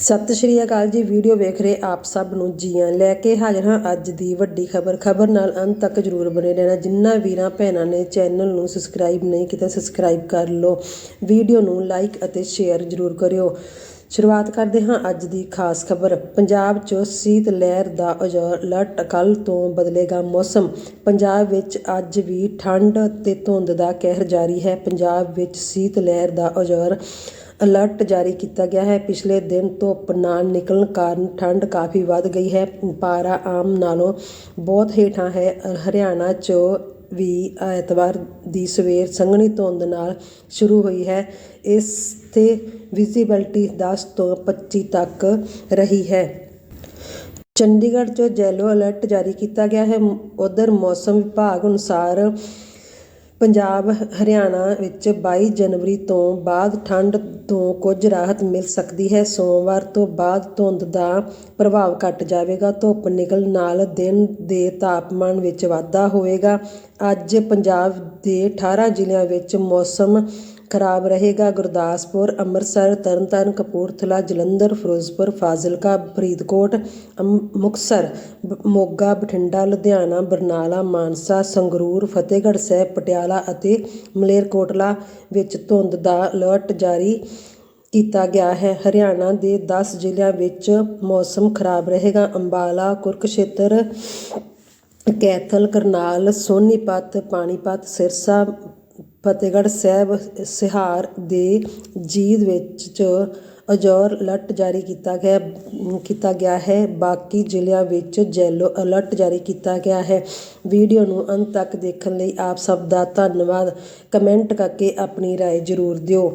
ਸਤਿ ਸ਼੍ਰੀ ਅਕਾਲ ਜੀ। ਵੀਡੀਓ ਵੇਖ ਰਹੇ ਆਪ ਸਭ ਨੂੰ ਜੀਆਂ ਲੈ ਕੇ ਹਾਜ਼ਰ ਹਾਂ ਅੱਜ ਦੀ ਵੱਡੀ ਖਬਰ। ਖਬਰ ਨਾਲ ਅੰਤ ਤੱਕ ਜਰੂਰ ਬਣੇ ਰਹਿਣਾ। ਜਿੰਨਾ ਵੀਰਾਂ ਭੈਣਾਂ ਨੇ ਚੈਨਲ ਨੂੰ ਸਬਸਕ੍ਰਾਈਬ ਨਹੀਂ ਕੀਤਾ ਸਬਸਕ੍ਰਾਈਬ ਕਰ ਲਓ। ਵੀਡੀਓ ਨੂੰ ਲਾਈਕ ਅਤੇ ਸ਼ੇਅਰ ਜਰੂਰ ਕਰਿਓ। ਸ਼ੁਰੂਆਤ ਕਰਦੇ ਹਾਂ ਅੱਜ ਦੀ ਖਾਸ ਖਬਰ। ਪੰਜਾਬ 'ਚ ਸੀਤ ਲਹਿਰ ਦਾ ਅਲਰਟ ਕੱਲ ਤੋਂ ਬਦਲੇਗਾ ਮੌਸਮ। ਪੰਜਾਬ ਵਿੱਚ ਅੱਜ ਵੀ ਠੰਡ ਤੇ ਧੁੰਦ ਦਾ ਕਹਿਰ ਜਾਰੀ ਹੈ। ਪੰਜਾਬ ਵਿੱਚ ਸੀਤ ਲਹਿਰ ਦਾ ਅਜਰ ਅਲਰਟ ਜਾਰੀ ਕੀਤਾ ਗਿਆ ਹੈ। ਪਿਛਲੇ ਦਿਨ ਧੁੱਪ ਨਾ ਨਿਕਲਣ ਕਾਰਨ ਠੰਡ ਕਾਫੀ ਵੱਧ ਗਈ ਹੈ। ਪਾਰਾ ਆਮ ਨਾਲੋਂ ਬਹੁਤ ਹੇਠਾਂ ਹੈ। ਹਰਿਆਣਾ 'ਚ ਵੀ ਐਤਵਾਰ ਦੀ ਸਵੇਰ ਸੰਘਣੀ ਧੁੰਦ ਨਾਲ ਸ਼ੁਰੂ ਹੋਈ ਹੈ। ਇਸ ਤੇ ਵਿਜ਼ਿਬਿਲਟੀ 10 ਤੋਂ 25 ਤੱਕ ਰਹੀ ਹੈ। ਚੰਡੀਗੜ੍ਹ 'ਚ ਜੈਲੋ ਅਲਰਟ ਜਾਰੀ ਕੀਤਾ ਗਿਆ ਹੈ। ਉਧਰ ਮੌਸਮ ਵਿਭਾਗ ਅਨੁਸਾਰ ਪੰਜਾਬ, ਹਰਿਆਣਾ ਵਿੱਚ ਬਾਈ ਜਨਵਰੀ ਤੋਂ ਬਾਅਦ ਠੰਡ ਤੋਂ ਕੁਝ ਰਾਹਤ ਮਿਲ ਸਕਦੀ ਹੈ। ਸੋਮਵਾਰ ਤੋਂ ਬਾਅਦ ਧੁੰਦ ਦਾ ਪ੍ਰਭਾਵ ਘੱਟ ਜਾਵੇਗਾ। ਧੁੱਪ ਨਿਕਲਣ ਨਾਲ ਦਿਨ ਦੇ ਤਾਪਮਾਨ ਵਿੱਚ ਵਾਧਾ ਹੋਵੇਗਾ। ਅੱਜ ਪੰਜਾਬ ਦੇ 18 ਜ਼ਿਲ੍ਹਿਆਂ ਵਿੱਚ ਮੌਸਮ ਖਰਾਬ ਰਹੇਗਾ। ਗੁਰਦਾਸਪੁਰ, ਅੰਮ੍ਰਿਤਸਰ, ਤਰਨਤਾਰਨ, ਕਪੂਰਥਲਾ, ਜਲੰਧਰ, ਫਿਰੋਜ਼ਪੁਰ, ਫਾਜ਼ਿਲਕਾ, ਫਰੀਦਕੋਟ ਮੁਕਤਸਰ ਮੋਗਾ, ਬਠਿੰਡਾ, ਲੁਧਿਆਣਾ, ਬਰਨਾਲਾ, ਮਾਨਸਾ, ਸੰਗਰੂਰ, ਫਤਿਹਗੜ੍ਹ ਸਾਹਿਬ, ਪਟਿਆਲਾ ਅਤੇ ਮਲੇਰਕੋਟਲਾ ਵਿੱਚ ਧੁੰਦ ਦਾ ਅਲਰਟ ਜਾਰੀ ਕੀਤਾ ਗਿਆ ਹੈ। ਹਰਿਆਣਾ ਦੇ 10 ਜ਼ਿਲ੍ਹਿਆਂ ਵਿੱਚ ਮੌਸਮ ਖਰਾਬ ਰਹੇਗਾ। ਅੰਬਾਲਾ, ਕੁਰਕਸ਼ੇਤਰ, ਕੈਥਲ, ਕਰਨਾਲ, ਸੋਨੀਪਤ, ਪਾਣੀਪਤ, ਸਿਰਸਾ ਫਤਿਹਗੜ੍ਹ ਸਾਹਿਬ ਸਿਹਾਰ ਦੇ ਜੀਦ ਵਿੱਚ ਅਜੋਰ ਅਲਰਟ ਜਾਰੀ ਕੀਤਾ ਗਿਆ ਕੀਤਾ ਗਿਆ ਹੈ। ਬਾਕੀ ਜ਼ਿਲ੍ਹਿਆਂ ਵਿੱਚ ਜੈਲੋ ਅਲਰਟ ਜਾਰੀ ਕੀਤਾ ਗਿਆ ਹੈ। ਵੀਡੀਓ ਨੂੰ ਅੰਤ ਤੱਕ ਦੇਖਣ ਲਈ ਆਪ ਸਭ ਦਾ ਧੰਨਵਾਦ। ਕਮੈਂਟ ਕਰਕੇ ਆਪਣੀ ਰਾਏ ਜ਼ਰੂਰ ਦਿਓ।